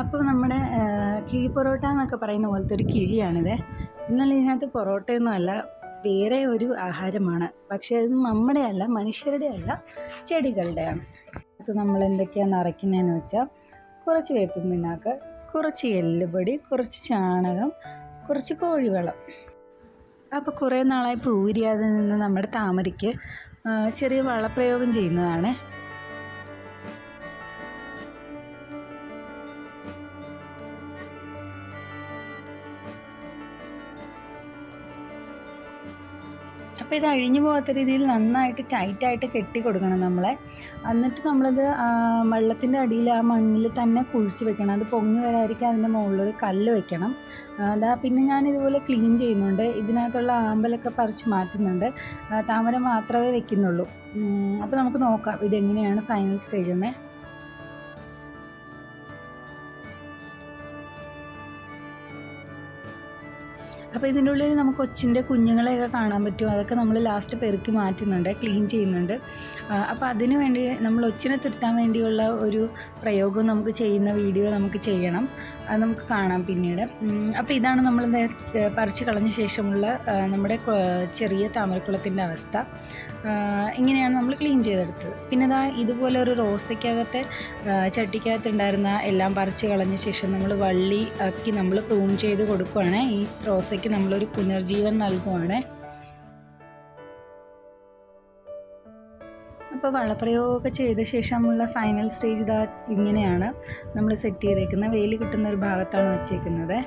അപ്പോൾ നമ്മുടെ കിഴി പൊറോട്ട എന്നൊക്കെ പറയുന്ന പോലത്തെ ഒരു കിഴിയാണിത്. എന്നാൽ ഇതിനകത്ത് പൊറോട്ടയൊന്നും അല്ല വേറെ ഒരു ആഹാരമാണ്. പക്ഷേ അത് നമ്മുടെ അല്ല മനുഷ്യരുടെ അല്ല ചെടികളുടെയാണ്. അത് നമ്മൾ എന്തൊക്കെയാണ് അറയ്ക്കുന്നതെന്ന് വെച്ചാൽ കുറച്ച് വേപ്പിൻ പിണ്ണാക്ക് കുറച്ച് എല്ലുപൊടി കുറച്ച് ചാണകം കുറച്ച് കോഴിവെള്ളം അപ്പോൾ കുറേ നാളായി പൂരിയാതെ നിന്ന് നമ്മുടെ താമരയ്ക്ക് ചെറിയ വളപ്രയോഗം ചെയ്യുന്നതാണ്. അപ്പോൾ ഇത് അഴിഞ്ഞു പോകാത്ത രീതിയിൽ നന്നായിട്ട് ടൈറ്റായിട്ട് കെട്ടി കൊടുക്കണം നമ്മളെ. എന്നിട്ട് നമ്മളത് വെള്ളത്തിന്റെ അടിയിൽ ആ മണ്ണിൽ തന്നെ കുഴിച്ച് വെക്കണം. അത് പൊങ്ങി വരാതിരിക്കാൻ അതിന്റെ മുകളിലൊരു കല്ല് വെക്കണം. അതാ പിന്നെ ഞാൻ ഇതുപോലെ ക്ലീൻ ചെയ്യുന്നുണ്ട്. ഇതിനകത്തുള്ള ആമ്പലൊക്കെ പറിച്ച് മാറ്റുന്നുണ്ട്. താമര മാത്രമേ വെക്കുന്നുള്ളൂ. അപ്പോൾ നമുക്ക് നോക്കാം ഇതെങ്ങനെയാണ് ഫൈനൽ സ്റ്റേജ് എന്ന് അപ്പോൾ ഇതിന്റെ ഉള്ളിൽ നമുക്ക് കൊച്ചിന്റെ കുഞ്ഞുങ്ങളെയൊക്കെ കാണാൻ പറ്റും. അതൊക്കെ നമ്മൾ ലാസ്റ്റ് പെറുക്കി മാറ്റുന്നുണ്ട് ക്ലീൻ ചെയ്യുന്നുണ്ട്. അപ്പോൾ അതിന് വേണ്ടി നമ്മൾ ഒച്ചിനെ തുരുത്താൻ വേണ്ടിയുള്ള ഒരു പ്രയോഗം നമുക്ക് ചെയ്യുന്ന വീഡിയോ നമുക്ക് ചെയ്യണം. അത് നമുക്ക് കാണാം പിന്നീട്. അപ്പോൾ ഇതാണ് നമ്മൾ പറിച്ച് കളഞ്ഞ ശേഷമുള്ള നമ്മുടെ ചെറിയ താമരക്കുളത്തിന്റെ അവസ്ഥ. ഇങ്ങനെയാണ് നമ്മൾ ക്ലീൻ ചെയ്തെടുത്തത്. പിന്നെ ഇതാ ഇതുപോലെ ഒരു റോസയ്ക്കകത്തെ ചട്ടിക്കകത്തുണ്ടായിരുന്ന എല്ലാം പറിച്ച് കളഞ്ഞ ശേഷം നമ്മൾ വള്ളി ആക്കി നമ്മൾ പ്രൂൺ ചെയ്ത് കൊടുക്കുകയാണ് ഈ റോസയ്ക്ക് നമ്മളൊരു പുനർജീവൻ നൽകുവാണ്. അപ്പോൾ വളപ്രയോഗമൊക്കെ ചെയ്ത ശേഷമുള്ള ഫൈനൽ സ്റ്റേജ് ഇതാ ഇങ്ങനെയാണ്. നമ്മൾ സെറ്റ് ചെയ്തേക്കുന്നത് വെയിൽ കിട്ടുന്ന ഒരു ഭാഗത്താണ് വെച്ചേക്കുന്നത്.